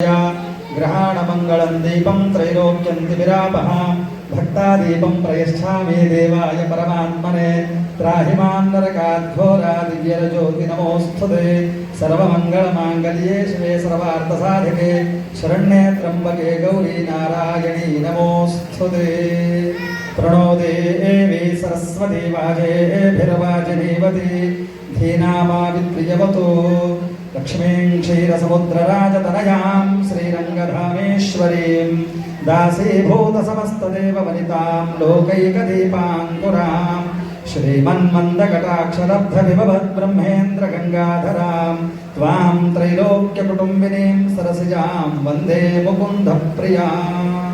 ग्रहाणमङ्गलं दीपं त्रैलोक्यं तिमिरापः भक्तादीपं प्रयच्छा मे देवाय परमात्मने त्राहिमान्नरकाद्घोरा दिव्यरज्योतिनमोऽस्तुते सर्वमङ्गलमाङ्गल्ये शिवे सर्वार्थसाधके शरण्ये त्र्यम्बके गौरी नारायणी नमोऽस्तुते प्रणो देवी सरस्वती वाजेभिर्वाजिनीवती धीनामा विद्रियवतो लक्ष्मीं क्षीरसमुद्रराजतनयां श्रीरङ्गधामेश्वरीं दासीभूतसमस्तदेववनितां लोकैकदीपाङ्कुरां श्रीमन्मन्दकटाक्षरब्धविभवद्ब्रह्मेन्द्रगङ्गाधरां त्वां त्रैलोक्यकुटुम्बिनीं सरसिजां वन्दे मुकुन्दप्रियाम्